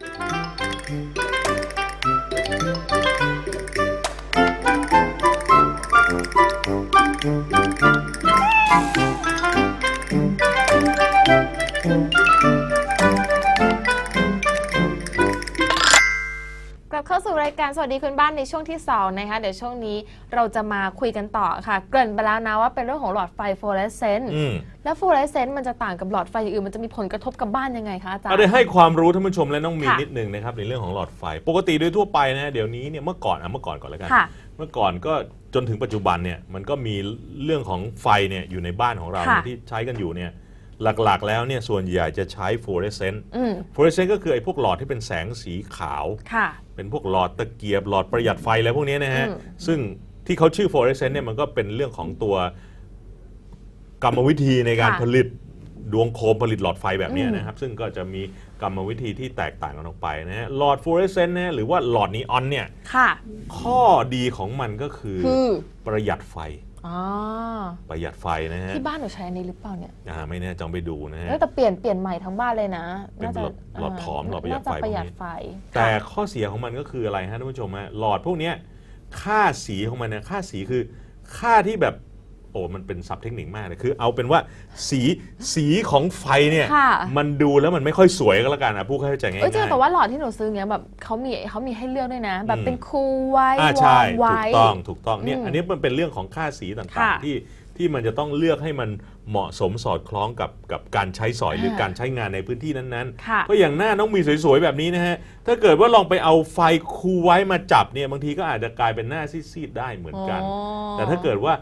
ก วัสดีคุณบ้านในช่วงที่2นะคะเดี๋ยวช่วงนี้เราจะมาคุยกันต่อค่ะ เกริ่นไปแล้วนะว่าเป็นเรื่องของหลอดไฟฟลูออเรสเซนต์อืมแล้วฟลูออเรสเซนต์มันจะต่างกับหลอดไฟอย่างอื่นมันจะมีผลกระทบกับบ้านยังไงคะอาจารเอาย์ได้ให้ความรู้ท่านผู้ชมและน้องมีนค่ะนิดนึงนะครับในเรื่องของหลอดไฟ ปกติโดยทั่วไปนะเดี๋ยวนี้เนี่ยเมื่อก่อนอะเมื่อก่อนก่อนแล้วกันค่ะเมื่อก่อนก็จนถึงปัจจุบันเนี่ยมันก็มีเรื่องของไฟเนี่ยอยู่ในบ้านของเราค่ะที่ใช้กันอยู่เนี่ย หลักๆ แล้วเนี่ยส่วนใหญ่จะใช้ฟลูออเรสเซนต์อืมฟลูออเรสเซนต์ก็คือไอ้พวกหลอดที่เป็นแสงสีขาว ค่ะ เป็นพวกหลอดตะเกียบหลอดประหยัดไฟอะไรพวกนี้นะฮะ อืม ซึ่งที่เขาชื่อฟลูออเรสเซนต์เนี่ยมันก็เป็นเรื่องของตัวกรรมวิธีในการค่ะผลิตดวงโคมผลิตหลอดไฟแบบนี้อืมนะครับ ซึ่งก็จะมีกรรมวิธีที่แตกต่างกันออกไปนะฮะหลอดฟลูออเรสเซนต์นะหรือว่าหลอดนีออนเนี่ย ค่ะ ข้อดีของมันก็คือคือ ประหยัดไฟ อ๋อประหยัดไฟนะฮะที่บ้านหนูใช้อันนี้หรือเปล่าเนี่ยอ่าไม่แน่จองไปดูนะฮะเอ้ยแต่เปลี่ยนเปลี่ยนใหม่ทั้งบ้านเลยนะเป็นหลอดหลอดผอมหลอดประหยัดไฟน่าจประหยัดพวกนี้ไฟ แต่ค่ะข้อเสียของมันก็คืออะไรฮะท่านผู้ชมฮะหลอดพวกเนี้ยค่าสีของมันเนี่ยค่าสีคือ ค่าที่แบบโอ้มันเป็นศัพท์เทคนิคมากเลยคือ เอาเป็นว่าสีสีของไฟเนี่ยค่ะ มันดูแล้วมันไม่ค่อยสวยก็แล้วกันอะผู้เข้าใจง่ายเอ้ยจริงๆแต่ว่าหลอดที่หนูซื้อเนี้ยแบบเขามีเขามีให้เลือกด้วยนะ แบบอืมเป็นคูลไว้อ่าวอใช่ร์มไว้ ถูกต้องถูกต้องเนี่ยอืมอันนี้มันเป็นเรื่องของค่าสีต่างค่ะๆที่ที่มันจะต้องเลือกให้มันเหมาะสมสอดคล้องกับกับการใช้สอยหรืออ่าการใช้งานในพื้นที่นั้นค่ะ ๆก็อย่างหน้าน้องมีสวยๆแบบนี้นะฮะถ้าเกิดว่าลองไปเอาไฟคูไว้มาจับเนี่ยบางทีก็อาจจะกลายเป็นหน้าซีดๆได้เหมือนกันอ๋อแต่ถ้าเกิดว่า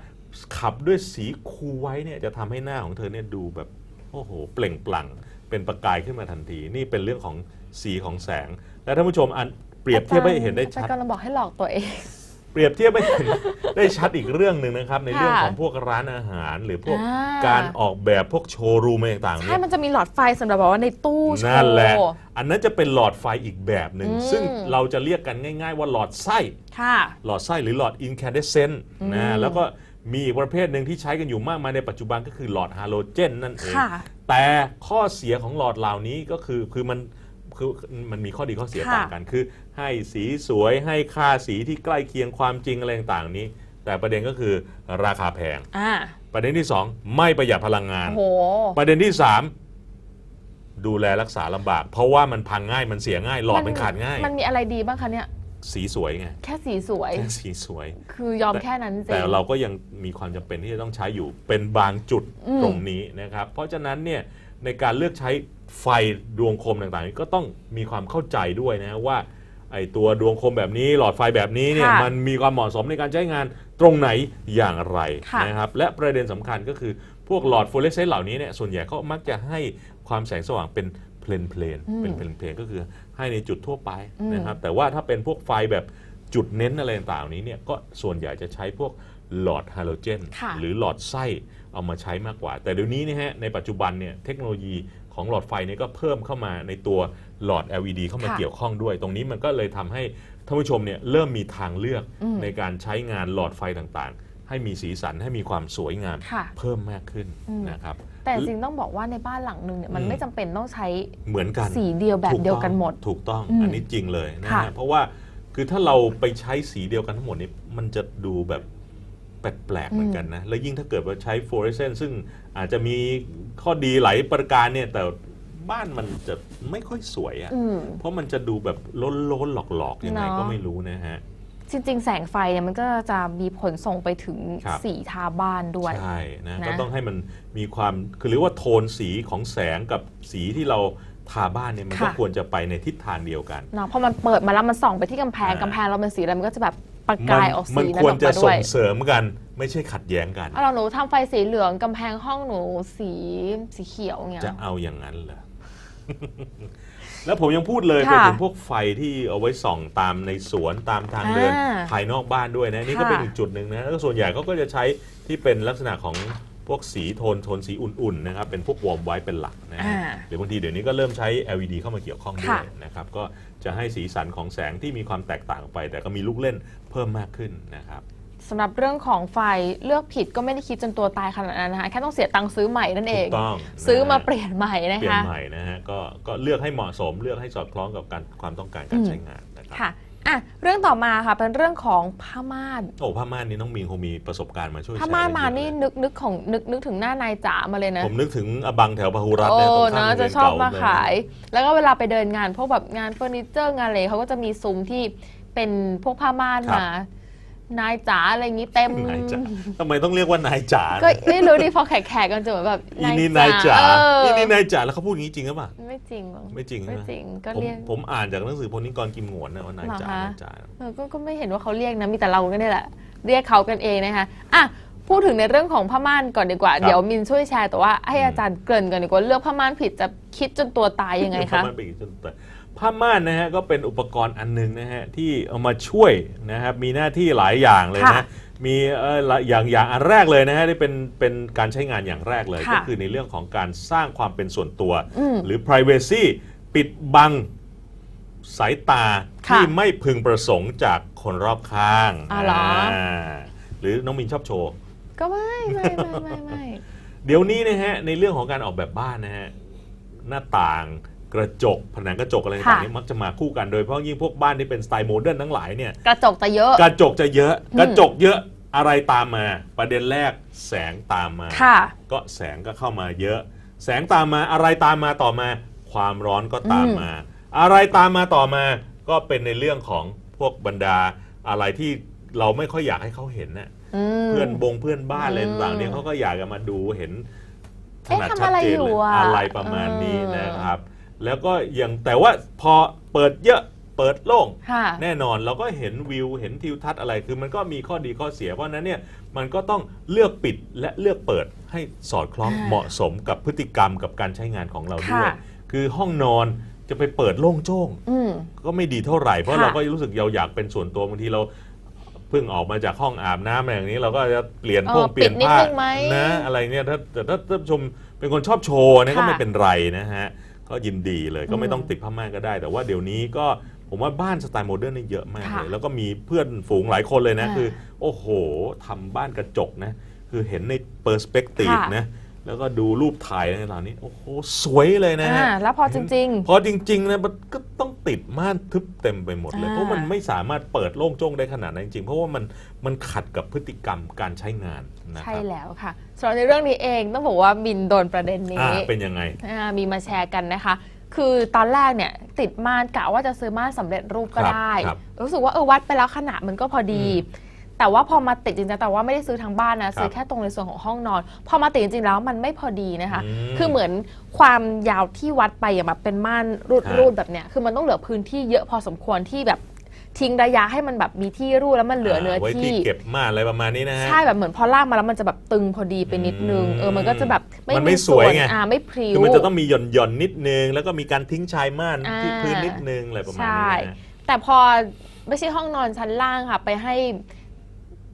ขับด้วยสีคูไว้เนี่ยจะทำให้หน้าของเธอเนี่ยดูแบบโอ้โหเปล่งปลั่งเป็นประกายขึ้นมาทันที นี่เป็นเรื่องของสีของแสง และท่านผู้ชมอันเปรียบเทียบให้เห็นได้ชัดแต่กำลังบอกให้หลอกตัวเองเปรียบเทียบให้เห็นได้ชัดอีกเรื่องหนึ่งนะครับ ในเรื่องค่ะของพวกร้านอาหาร หรือพวกอ่าการออกแบบพวกโชว์รูมอะไรต่างๆใช่เนี่ยมันจะมีหลอดไฟสำหรับแบบว่าในตู้โชว์นั่นแหละอันนั้นจะเป็นหลอดไฟอีกแบบหนึ่งอืมซึ่งเราจะเรียกกันง่าย ๆ ว่าหลอดไส้ค่ะหลอดไส้หรือหลอดอินแคเดเซนต์อืมนะแล้วก็ มีอีกประเภทหนึ่งที่ใช้กันอยู่มากมายในปัจจุบันก็คือหลอดฮาโลเจนนั่นเอง ค่ะ แต่ข้อเสียของหลอดเหล่านี้ก็คือคือมันคือมันมีข้อดีข้อเสียค่ะ ต่างกัน คือ ให้สีสวยให้ค่าสีที่ใกล้เคียงความจริงอะไรต่างๆนี้ แต่ประเด็นก็คือราคาแพง อ่าประเด็นที่2ไม่ประหยัดพลังงาน โอ้โห ประเด็นที่3ดูแลรักษาลำบาก เพราะว่ามันพังง่ายมันเสียง่าย หลอดมันขาดง่าย มันมีอะไรดีบ้างคะเนี่ย สีสวยไงแค่สีสวย แค่สีสวย คือยอมแค่นั้นจริงแต่เราก็ยังมีความจำเป็นที่จะต้องใช้อยู่เป็นบางจุดอืม ตรงนี้นะครับ เพราะฉะนั้นเนี่ยในการเลือกใช้ไฟดวงคมต่างๆก็ต้องมีความเข้าใจด้วยนะว่าไอตัวดวงคมแบบนี้หลอดไฟแบบนี้เนี่ยค่ะมันมีความเหมาะสมในการใช้งานตรงไหนอย่างไรค่ะ นะครับและประเด็นสำคัญก็คือพวกหลอดฟลูออเรสเซนต์เหล่านี้เนี่ยส่วนใหญ่เขามักจะให้ความแสงสว่างเป็น เพลนเพลนอืมเป็นเพลนเพลนก็คือให้ในจุดทั่วไปอืมนะครับแต่ว่าถ้าเป็นพวกไฟแบบจุดเน้นอะไรต่างๆนี้เนี่ยก็ส่วนใหญ่จะใช้พวกหลอดฮาโลเจนค่ะหรือหลอดไส้เอามาใช้มากกว่า แต่เดี๋ยวนี้เนะฮะในปัจจุบันเนี่ยเทคโนโลยีของหลอดไฟเนี่ยก็เพิ่มเข้ามาในตัวหลอด LED เข้ามาค่ะเกี่ยวข้องด้วย ตรงนี้มันก็เลยทำให้ท่านผู้ชมเนี่ยเริ่มมีทางเลือกอืมในการใช้งานหลอดไฟต่างๆ ให้มีสีสันให้มีความสวยงามค่ะเพิ่มมากขึ้นอืมนะครับ แต่จริงต้องบอกว่าในบ้านหลังหนึ่งเนี่ยมันอืมไม่จำเป็นต้องใช้เหมือนกันสีเดียวแบบถูเดียวกันหมด ถูกต้องอืมอันนี้จริงเลยนะค่ะฮะเพราะว่าคือถ้าเราไปใช้สีเดียวกันทั้งหมดนี่มันจะดูแบบแปลกๆเหมือนกันนะ แล้วยิ่งถ้าเกิดว่าใช้ฟลูออเรสเซนต์ซึ่งอาจจะมีข้อดีหลายประการเนี่ยแต่บ้านมันจะไม่ค่อยสวยอะ่ะอืมเพราะมันจะดูแบบล้นๆหลอกๆยังไงเนาะก็ไม่รู้นะฮะ จริง ๆ แสงไฟเนี่ยมันก็จะมีผลส่งไปถึงครับ สีทาบ้านด้วย ใช่นะนะ ก็ต้องให้มันมีความคือเรียกว่าโทนสีของแสงกับสีที่เราทาบ้านเนี่ยมันก็ค่ะ ควรจะไปในทิศทางเดียวกัน เนาะพอมันเปิดมาแล้วมันส่องไปที่กำแพงอ่า กำแพงเราเป็นสีอะไรมันก็จะแบบประมักายออกมัสีนนั้นควอรอกจะมาด้ส่วยงเสริมกัน ไม่ใช่ขัดแย้งกัน เอาเราหนูทำไฟสีเหลืองกำแพงห้องหนูสีสีเขียวเงี้ยจะเอาอย่างนั้นเหรอ แล้วผมยังพูดเลยไปค่ะถึงพวกไฟที่เอาไว้ส่องตามในสวนตามทางเดินอ่าภายนอกบ้านด้วยนะนี่ก็ค่ะเป็นอีกจุดหนึ่งนะแล้วก็ส่วนใหญ่เขาก็จะใช้ที่เป็นลักษณะของพวกสีโทนโทนสีอุ่นๆนะครับเป็นพวกวอร์มไว้เป็นหลักนะฮะอ่าหรือบางทีเดี๋ยวนี้ก็เริ่มใช้ LED เข้ามาเกี่ยวข้องด้วค่ะยนะครับก็จะให้สีสันของแสงที่มีความแตกต่างออกไป แต่ก็มีลูกเล่นเพิ่มมากขึ้นนะครับ สำหรับเรื่องของไฟเลือกผิดก็ไม่ได้คิดจนตัวตายขนาดนั้นนะคะแค่ต้องเสียตังค์ซื้อใหม่นั่นเอง ถูกต้องซื้อมานะฮะเปลี่ยนใหม่นะเปลี่ยนคะใหม่นะฮะก็ก็เลือกให้เหมาะสมเลือกให้สอดคล้องกับการความต้องการการอืม ใช้งานนะครับค่ะอะ เรื่องต่อมาค่ะเป็นเรื่องของผ้าม่านโอ้ผ้าม่านนี่น้องมีนคงมีประสบการณ์มาช่วยผ้าม่านแชร์มาได้เยอะนี่เลยนึกนึกของนึกนึกถึงหน้านายจ๋ามาเลยนะ ผมนึกถึงอบังแถวพหุรัตน์โอ้เนี่ยตรงข้ามเนอะโรงเรีจะยนชอบเก่ามาเลยขาย แล้วก็เวลาไปเดินงานพวกแบบงานเฟอร์นิเจอร์งานอะไรเขาก็จะมีซุ้มที่เป็นพวกผ้าม่านมา นายจ๋าอะไรอย่างนี้เต็ม นายจ๋าทำไมต้องเรียกว่านายจ๋าก็ไม่รู้ดิพอแขกๆกันจะเหมือนแบบอีนี่นายจ๋าเอออีนี่นายจ๋าแล้วเขาพูดอย่างนี้จริงหรือเปล่าไม่จริงมั้งไม่จริงใช่ไม่ไหมจริงก็ผมเรียกผมอ่านจากหนังสือพลนิกรกิมหงวนนะว่านายจ๋าเหรอคะนายจ๋าเออก็ก็ไม่เห็นว่าเขาเรียกนะมีแต่เราก็นี่แหละ เรียกเขากันเองนะคะอะ พูดถึงในเรื่องของผ้าม่านก่อนดีกว่า เดี๋ยวมินช่วยแชร์แต่ว่าให้อาจารย์เกริ่นก่อนดีกว่าเลือกผ้าม่านผิดจะคิดจนตัวตายยังไงผ้าคะม่านไปอีกจนแต่ผ้าม่านนะฮะก็เป็นอุปกรณ์อันหนึงนะฮะที่เอามาช่วยนะครับมีหน้าที่หลายอย่างเลยค่ะนะมีเอ่อละอย่างอย่างอันแรกเลยนะฮะที่เป็นเป็นการใช้งานอย่างแรกเลยค่ะก็คือในเรื่องของการสร้างความเป็นส่วนตัวอืมหรือ privacy ปิดบังสายตาค่ะที่ไม่พึงประสงค์จากคนรอบข้างอ๋อเหรออ่าหรือน้องมินชอบโชว์ ก็ไม่ไม่ไม่ไม่ไม่ เดี๋ยวนี้นะฮะในเรื่องของการออกแบบบ้านนะฮะหน้าต่างกระจกผนังกระจกอะไรต่างๆนี่มักจะมาคู่กันโดยเฉพาะยิ่งพวกบ้านที่เป็นสไตล์โมเดิร์นทั้งหลายเนี่ยกระจกจะเยอะ กระจกจะเยอะอืมกระจกเยอะอะไรตามมา ประเด็นแรกแสงตามมาค่ะ ก็แสงก็เข้ามาเยอะ แสงตามมาอะไรตามมาต่อมา ความร้อนก็ตามมา อะไรตามมาต่อมา ก็เป็นในเรื่องของพวกบรรดาอะไรที่เราไม่ค่อยอยากให้เขาเห็นน่ะอืม เพื่อนบงเพื่อนบ้านอะไรอืมต่างๆเนี่ยเขาก็อยากจะมาดูเห็นขเอ๊ะนาดทำชัดอะไรเจนอยู่เลยอะอะไรประมาณนี้เออนะครับ แล้วก็ยังแต่ว่าพอเปิดเยอะเปิดโล่งค่ะแน่นอนเราก็เห็นวิวเห็นทิวทัศน์อะไรคือมันก็มีข้อดีข้อเสียเพราะฉะนั้นเนี่ยมันก็ต้องเลือกปิดและเลือกเปิดให้สอดคล้องอ่าเหมาะสมกับพฤติกรรมกับการใช้งานของเราด้วยค่ะคือห้องนอนจะไปเปิดโล่งโจ้งอืมก็ไม่ดีเท่าไหร่เพราะค่ะเราก็รู้สึกเราอยากเป็นส่วนตัวบางทีเราเพิ่งออกมาจากห้องอาบน้ำอะไรอย่างนี้ เราก็จะเปลี่ยนเออพวกเปลี่ยนปิดนิดผ้านึงไหมนะอะไรเนี่ยถ้าแต่ถ้าท่านผู้ชมเป็นคนชอบโชว์เนะก็ค่ะไม่เป็นไรนะฮะก็ยินดีเลยก็ไม่อืมต้องติดผ้าม่านก็ได้ แต่ว่าเดี๋ยวนี้ก็ผมว่าบ้านสไตล์โมเดิร์นนี่เยอะมากค่ะเลยแล้วก็มีเพื่อนฝูงหลายคนเลยนะอ่าคือ โอ้โหทำบ้านกระจกนะ คือเห็นในเปอร์สเปกทีฟค่ะนะแล้วก็ดูรูปถ่ายอะไรต่างๆนี้ โอ้โห สวยเลยนะฮะอ่าแล้วพอจริงพอจริงๆนะมันก็ต้อง ติดม่านทึบเต็มไปหมดเลยอ่าเพราะมันไม่สามารถเปิดโล่งโจ้งได้ขนาดนั้นจริงๆ เพราะว่ามันมันขัดกับพฤติกรรมการใช้งานนะใช่ครับแล้วค่ะสำหรับในเรื่องนี้เองต้องบอกว่ามินโดนประเด็นนี้อ่าเป็นยังไงอ่ามีมาแชร์กันนะคะ คือตอนแรกเนี่ยติดม่านกะว่าจะซื้อม่านสำเร็จรูปก็ครับได้ครับรู้สึกว่าเออวัดไปแล้วขนาดมันก็พอดีอืม แต่ว่าพอมาติดจริงๆแต่ว่าไม่ได้ซื้อทั้งบ้านนะครับซื้อแค่ตรงในส่วนของห้องนอน พอมาติดจริงๆแล้วมันไม่พอดีนะคะ อืมคือเหมือนความยาวที่วัดไปอย่างแบบเป็นม่านรูดครับรูดแบบเนี้ยคือมันต้องเหลือพื้นที่เยอะพอสมควรที่แบบทิ้งระยะให้มันแบบมีที่รูดแล้วมันเหลือเนื้อไว้ที่ ที่เก็บม่านอะไรประมาณนี้นะฮะ ใช่แบบเหมือนพอลากมาแล้วมันจะแบบตึงพอดีไปนิดนึงอืมเออมันก็จะแบบมันไม่สวยไง อ่าไม่พริ้ว คือมันจะต้องมีหย่อนหย่อนๆนิดนึง แล้วก็มีการทิ้งชายม่านอ่า ที่พื้นนิดนึงอะไรประมาณใช่นี้นะแต่พอไม่ใช่ห้องนอนชั้นล่างค่ะ ไปให้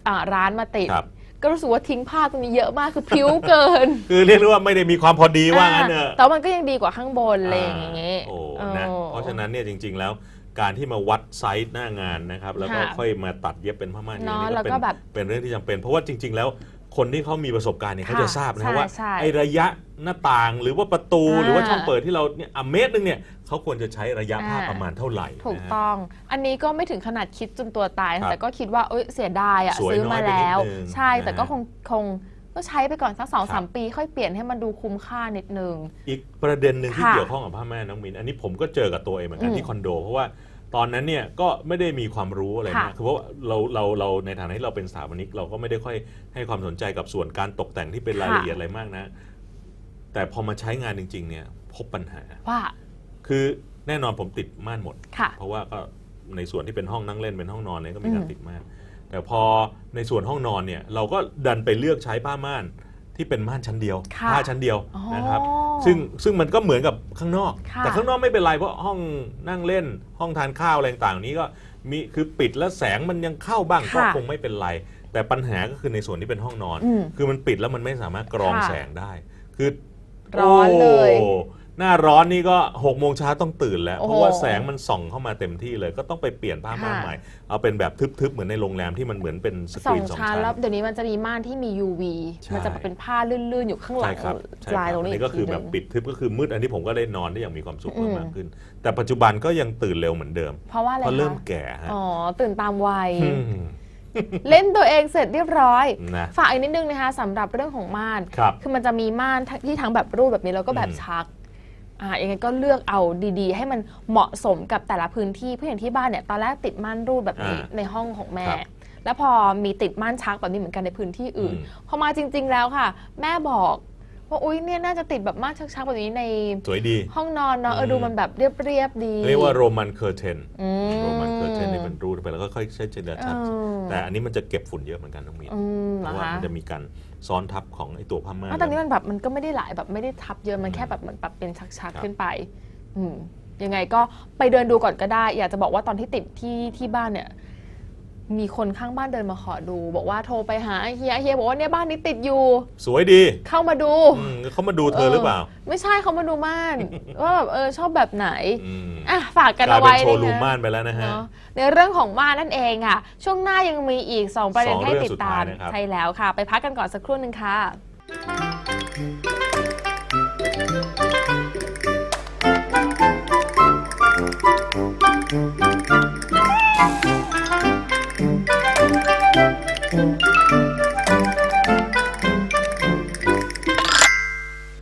อ่าร้านมาติด ครับ ก็รู้สึกว่าทิ้งผ้าตรงนี้เยอะมากคือพริ้วเกิน คือเรียกได้ว่าไม่ได้มีความพอดีว่างั้นเนอ่าอะแต่ว่ามันก็ยังดีกว่าข้างบนอะไรอย่างเงี้ยโอ้ออนะเพราะฉะนั้นเนี่ยจริง ๆ แล้วการที่มาวัดไซส์หน้างานนะครับ แล้วก็ค่ะค่อยมาตัดเย็บเป็นผ้าม่านอย่างเนาะนี้แล้วก็ก็เป็นแบบ เป็นเรื่องที่จำเป็น เพราะว่าจริง ๆ แล้ว คนที่เขามีประสบการณ์เนี่ยค่ะเขาจะทราบนะใช่ว่าใช่ไอระยะหน้าต่างหรือว่าประตูอ่า หรือว่าช่องเปิดที่เราเนี่ยอะเมตรหนึงเนี่ยเขาควรจะใช้ระยะผ้าอ่าประมาณเท่าไหร่ถูกนะฮะ ต้อง อันนี้ก็ไม่ถึงขนาดคิดจนตัวตายครับแต่ก็คิดว่าเอ้ยเสียดายอะสวยซื้อน้อมายไปนิดแล้วนึงใช่ แต่นะฮะก็คงคงก็ใช้ไปก่อนสักสองครัสามบปี ค่อยเปลี่ยนให้มันดูคุ้มค่านิดนึง อีกประเด็นหนึ่งที่ค่ะเกี่ยวข้องกับผ้าม่านน้องมินอันนี้ผมก็เจอกับตัวเองเหมือนกันอืมที่คอนโด เพราะว่า ตอนนั้นเนี่ยก็ไม่ได้มีความรู้อะไรค่ะนะคือเพราะว่าเราเราเราในฐานะที่เราเป็นสถาปนิกเราก็ไม่ได้ค่อยให้ความสนใจกับส่วนการตกแต่งที่เป็นรายละเอียดอะไรมากนะ แต่พอมาใช้งานจริง ๆ เนี่ยพบปัญหาว่าคือแน่นอนผมติดม่านหมดค่ะเพราะว่าก็ในส่วนที่เป็นห้องนั่งเล่นเป็นห้องนอนเนี่ยก็มีการอืมติดม่านแต่พอในส่วนห้องนอนเนี่ยเราก็ดันไปเลือกใช้ผ้าม่านที่เป็นม่านชั้นเดียวค่ะผ้าชั้นเดียวอ๋อนะครับ ซึ่งซึ่งมันก็เหมือนกับข้างนอก ค่ะ แต่ข้างนอกไม่เป็นไรเพราะห้องนั่งเล่นห้องทานข้าวอะไรต่างๆนี้ก็มีคือปิดแล้วแสงมันยังเข้าบ้างก็ค่ะคงไม่เป็นไร แต่ปัญหาก็คือในส่วนที่เป็นห้องนอน อืมคือมันปิดแล้วมันไม่สามารถกรองค่ะแสงได้ คือร้อนเลย โอ้ หน้าร้อนนี่ก็หกโมงเช้าต้องตื่นแล้ว โอ้เพโหราะว่าแสงมันส่องเข้ามาเต็มที่เลย ก็ต้องไปเปลี่ยนผ้าม่านค่ะ ใหม่ เอาเป็นแบบทึบๆ เหมือนในโรงแรมที่มันเหมือนเป็นสสกอรีงนสองชั้นชั้นแล้วเดี๋ยวนี้มันจะมีม่านที่มี UV ใช่ มันจะเป็นผ้าลื่นๆ อยู่ข้างหลัใช่งครับใช่ลายคตรัรบงนี้นี่ก็คือแบบกทีหนึ่งปิดทึบก็คือมืดอันนี้ผมก็ได้นอนได้อย่างมีความสุขอืมมากๆขึ้น แต่ปัจจุบันก็ยังตื่นเร็วเหมือนเดิมเพราะว่าอะไรเพราะเริ่มคะแก่ฮะอ๋อ ตื่นตามวัย มเล่นตัวเองเสร็จเรียบร้อย นะ ฝากอีกนิดนึงนะคะสำหรับเรื่องของม่าน ครับ คือมันจะมีม่านที่ทั้งแบบรูปแบบนี้แล้วก็แบบอืม ชัก อ่ายังไงก็เลือกเอาดีๆ ให้มันเหมาะสมกับแต่ละพื้นที่เพื่ออย่างที่บ้านเนี่ยตอนแรกติดม่านรูดแบบนี้อ่าในห้องของแม่ ครับแล้วพอมีติดม่านชักแบบนี้เหมือนกันในพื้นที่อื่น อืม พอมาจริง ๆ แล้วค่ะ แม่บอก ว่าอุ้ยเนี่ยน่าจะติดแบบม่านชักๆแบบนี้ในสวยดี ห้องนอนเนาะเอออืมดูมันแบบเรียบๆดี เรียกว่าโรมันเคอร์เทนอืมโรมันเคอร์เทนนี่เป็นรูดไปแล้วก็ค่อยใช้เจเนอเรชันเออแต่อันนี้มันจะเก็บฝุ่นเยอะเหมือนกันต้องมีอืมเพเหรอราะว่าคะมันจะมีการซ้อนทับของไอ้ตัวผ้าม่านอะตอนนี้มันแบบมันก็ไม่ได้หลายแบบไม่ได้ทับเยอะมันแค่แบบเหมือนปรับเป็นชักครับๆขึ้นไปอืมยังไงก็ไปเดินดูก่อนก็ได้ อยากจะบอกว่าตอนที่ติดที่ที่บ้านเนี่ย มีคนข้างบ้านเดินมาขอดู บอกว่าโทรไปหาเฮียเฮียบอกว่าเนี่ยบ้านนี้ติดอยู่ สวยดี เข้ามาดูอืมเขามาดูเธอหรือเปล่าไม่ใช่เขามาดูม่าน ว่าแบบเออชอบแบบไหนมอะฝากกันกลายเอาเป็นไว้โชว์รูมนะม่าคะนไปแล้วนะฮะ เนาะในเรื่องของม่านนั่นเองค่ะ ช่วงหน้ายังมีอีก 2 ประเด็นสองให้เรื่องติดสุดตาท้ายมนะครับ ใช่แล้วค่ะ ไปพักกันก่อนสักครู่หนึ่งค่ะ